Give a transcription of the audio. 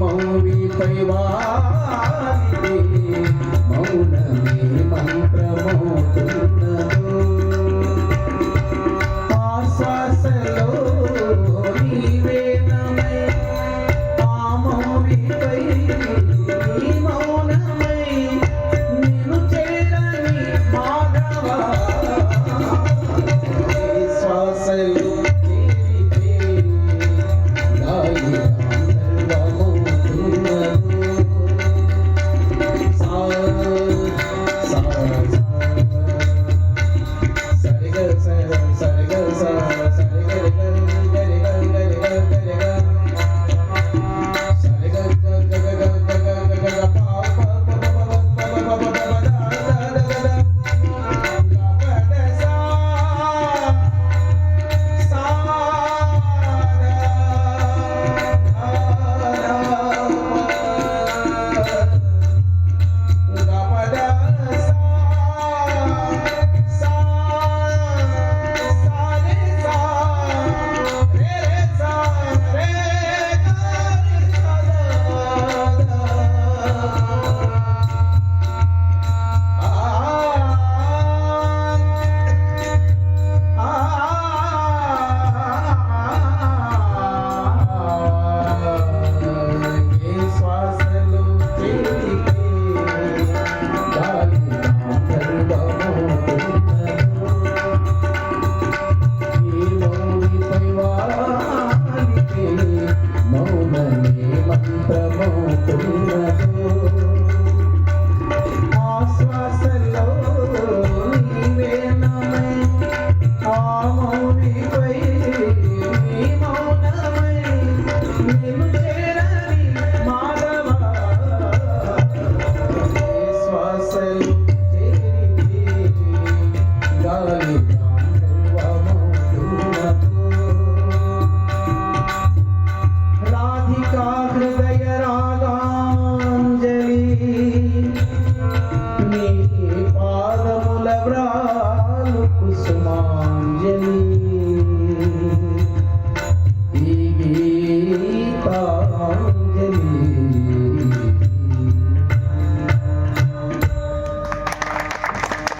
మౌనిపై వారి మౌనమే మంత్రమౌతున్నదో ఆశాసలో నీవేనమై ఆ మౌనిపై Tamo